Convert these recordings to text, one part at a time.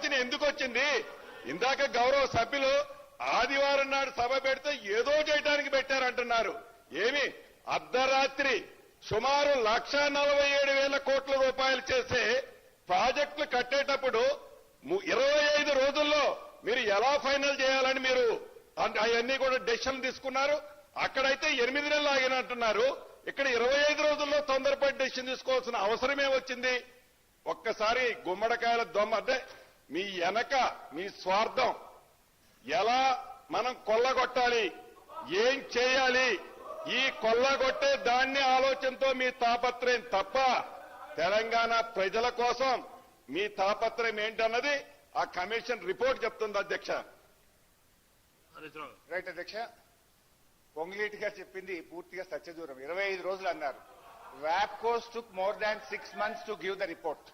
ఆలోచన ఎందుకు వచ్చింది? ఇందాక గౌరవ సభ్యులు ఆదివారం నాడు సభ పెడితే ఏదో చేయడానికి పెట్టారంటున్నారు. ఏమి? అర్ధరాత్రి సుమారు లక్ష నలభై ఏడు వేల కోట్ల రూపాయలు చేసే ప్రాజెక్టులు కట్టేటప్పుడు ఇరవై ఐదు రోజుల్లో మీరు ఎలా ఫైనల్ చేయాలని మీరు అవన్నీ కూడా డెసిషన్ తీసుకున్నారు. అక్కడైతే ఎనిమిది నెలలు ఆగినట్టున్నారు. ఇక్కడ ఇరవై ఐదు రోజుల్లో తొందరపడి డెసిషన్ తీసుకోవాల్సిన అవసరమే వచ్చింది. ఒక్కసారి గుమ్మడికాయల దొమ్మ అంటే మీ వెనక మీ స్వార్థం. ఎలా మనం కొల్లగొట్టాలి? ఏం చేయాలి? ఈ కొల్లగొట్టే దాన్ని ఆలోచనతో మీ తాపత్రయం తప్ప తెలంగాణ ప్రజల కోసం మీ తాపత్రయం ఏంటన్నది ఆ కమిషన్ రిపోర్ట్ చెప్తుంది అధ్యక్ష. రైట్ అధ్యక్ష పొంగిలేటి గారు చెప్పింది పూర్తిగా సత్యదూరం. ఇరవై ఐదు రోజులు అన్నారు. వ్యాప్కోస్ టుక్ more than six months to give the report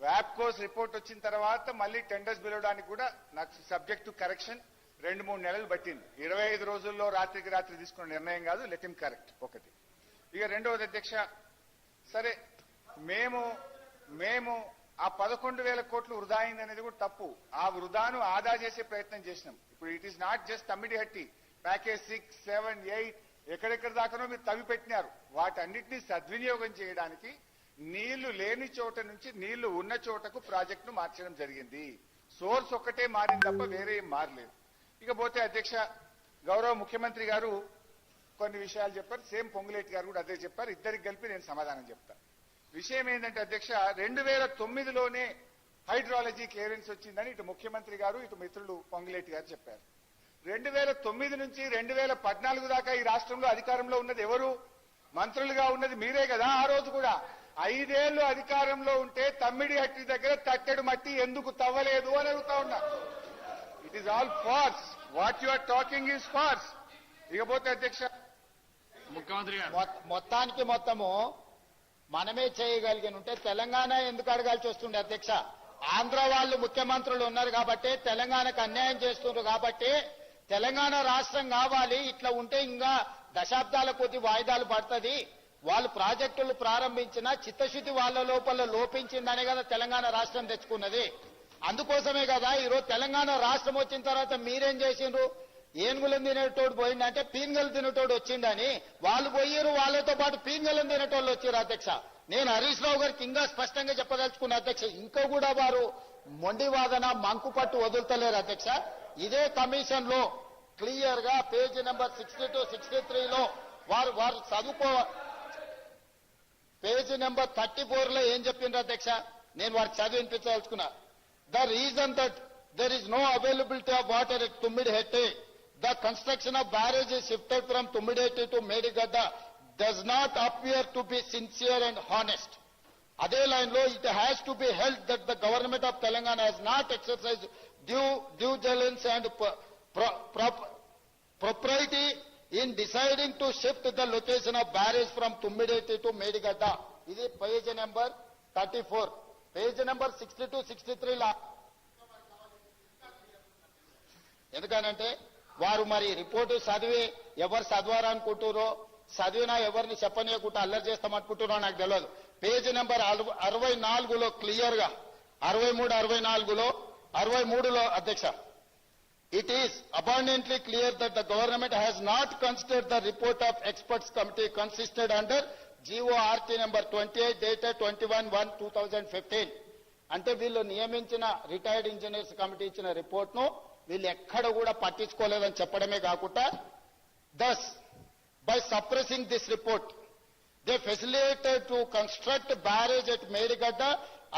వ్యాప్కోస్ రిపోర్ట్ వచ్చిన తర్వాత మళ్ళీ టెండర్స్ పిలవడానికి కూడా నాకు సబ్జెక్టు కరెక్షన్ రెండు మూడు నెలలు పట్టింది. ఇరవై ఐదు రోజుల్లో రాత్రికి రాత్రి తీసుకున్న నిర్ణయం కాదు లెట్ ఇమ్ కరెక్ట్ ఒకటి. ఇక రెండవది అధ్యక్ష సరే మేము మేము ఆ పదకొండు వేల కోట్లు వృధా అయింది అనేది కూడా తప్పు. ఆ వృధాను ఆదా చేసే ప్రయత్నం చేసినాం. ఇప్పుడు it is not just Tummidihatti package six seven eight ఎక్కడెక్కడ దాకానో మీరు తవ్వి పెట్టినారు. వాటన్నిటినీ సద్వినియోగం చేయడానికి నీళ్ళు లేని చోట నుంచి నీళ్ళు ఉన్న చోటకు ప్రాజెక్టును మార్చడం జరిగింది. సోర్స్ ఒక్కటే మారింది తప్ప వేరే ఏం మారలేదు. ఇకపోతే అధ్యక్ష గౌరవ ముఖ్యమంత్రి గారు కొన్ని విషయాలు చెప్పారు. సేమ్ పొంగులేటి గారు కూడా అదే చెప్పారు. ఇద్దరికి కలిపి నేను సమాధానం చెప్తా. విషయం ఏంటంటే అధ్యక్ష రెండు వేల తొమ్మిదిలోనే హైడ్రాలజీ క్లియరెన్స్ వచ్చిందని ఇటు ముఖ్యమంత్రి గారు ఇటు మిత్రులు పొంగులేటి గారు చెప్పారు. రెండు వేల తొమ్మిది నుంచి రెండు వేల పద్నాలుగు దాకా ఈ రాష్ట్రంలో అధికారంలో ఉన్నది ఎవరు? మంత్రులుగా ఉన్నది మీరే కదా ఆ రోజు కూడా. ఐదేళ్ళు అధికారంలో ఉంటే తమ్మిడి హట్టి దగ్గర తట్టెడు మట్టి ఎందుకు తవ్వలేదు అని అడుగుతా ఉన్నా. It is all farce what you are talking is farce ఇకపోతే అధ్యక్ష ముఖ్యమంత్రి మొత్తానికి మొత్తము మనమే చేయగలిగిన ఉంటే తెలంగాణ ఎందుకు అడగాల్సి వస్తుండే అధ్యక్ష? ఆంధ్ర వాళ్ళు ముఖ్యమంత్రులు ఉన్నారు కాబట్టి తెలంగాణకు అన్యాయం చేస్తున్నారు కాబట్టి తెలంగాణ రాష్ట్రం కావాలి. ఇట్లా ఉంటే ఇంకా దశాబ్దాల కొద్ది వాయిదాలు పడుతుంది. వాళ్ళు ప్రాజెక్టులు ప్రారంభించిన చిత్తశుద్ధి వాళ్ళ లోపల లోపించిందనే కదా తెలంగాణ రాష్ట్రం తెచ్చుకున్నది. అందుకోసమే కదా ఈరోజు తెలంగాణ రాష్ట్రం వచ్చిన తర్వాత మీరేం చేసిండ్రు? ఏనుగులను తినేటోడు పోయిందంటే పీన్గలు తినేటోడు వచ్చిండని వాళ్ళు పోయారు వాళ్ళతో పాటు పీన్గలను తినేటోళ్ళు వచ్చారు అధ్యక్ష. నేను హరీష్ రావు గారికి ఇంకా స్పష్టంగా చెప్పదలుచుకున్న అధ్యక్ష ఇంకా కూడా వారు మొండి వాదన మంకు పట్టు వదులుతలేరు అధ్యక్ష. ఇదే కమిషన్లో క్లియర్గా page number sixty two sixty త్రీలో వారు వారు చదువుకో పేజీ నెంబర్ థర్టీ ఫోర్లో ఏం చెప్పిండ్రు అధ్యక్ష? నేను వారికి చదివి వినిపించదలుచుకున్నా. The reason that there is no availability of water at Tummidihatti the construction of barrage is shifted from Tummidihatti to Medigadda does not appear to be sincere and honest అదే లైన్లో it has to be held that the government of Telangana has not exercise due due diligence and propriety in deciding to shift the location of barrage from Tummideti to Medigadda. ఇది page number thirty four page number sixty two sixty three లా ఎందుకనంటే వారు మరి report చదివి ఎవరు చదవారనుకుంటారో చదివినా ఎవరిని చెప్పనీయకుండా అల్లరి చేస్తామనుకుంటున్నారో నాకు తెలియదు పేజ్ నెంబర్ అరవై నాలుగులో క్లియర్గా అరవై మూడు అరవై నాలుగులో అరవై మూడులో అధ్యక్ష It is abundantly clear that the government has not considered the report of experts committee consisted under GORT number 28 dated 21-1-2015. అంటే వీళ్ళు నియమించిన రిటైర్డ్ ఇంజనీర్స్ కమిటీ ఇచ్చిన రిపోర్ట్ను వీళ్ళు ఎక్కడ కూడా పట్టించుకోలేదని చెప్పడమే కాకుండా thus by suppressing this report they facilitated to construct barrage at Merigadda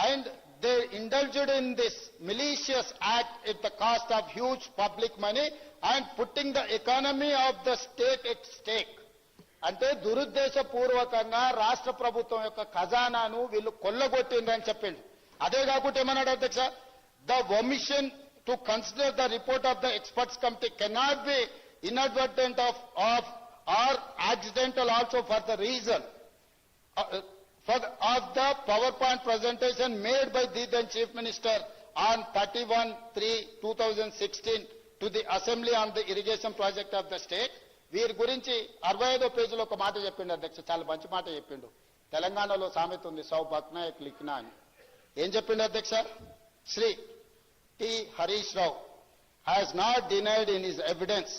and they indulged in this malicious act at the cost of huge public money and putting the economy of the state at stake. అంటే దురుద్దేశపూర్వకంగా రాష్ట్ర ప్రభుత్వం యొక్క ఖజానాను వీళ్ళు కొల్లగొట్టిండ్రని చెప్పిండు అదే కాకుండా ఏమన్నాడు అధ్యక్ష? The omission to consider the report of the experts committee cannot be inadvertent of of or accidental also for the reason for the, of the PowerPoint presentation made by the then Chief Minister on 31-3-2016 to the Assembly on the irrigation project of the state. వీరి గురించి అరవై ఐదో పేజీలో ఒక మాట చెప్పిండు అధ్యక్ష చాలా మంచి మాట చెప్పిండు తెలంగాణలో సామెత ఉంది సౌ బక్నాయక్ లిఖినా అని ఏం చెప్పిండు అధ్యక్ష Shri T. Harish Rao has not denied in his evidence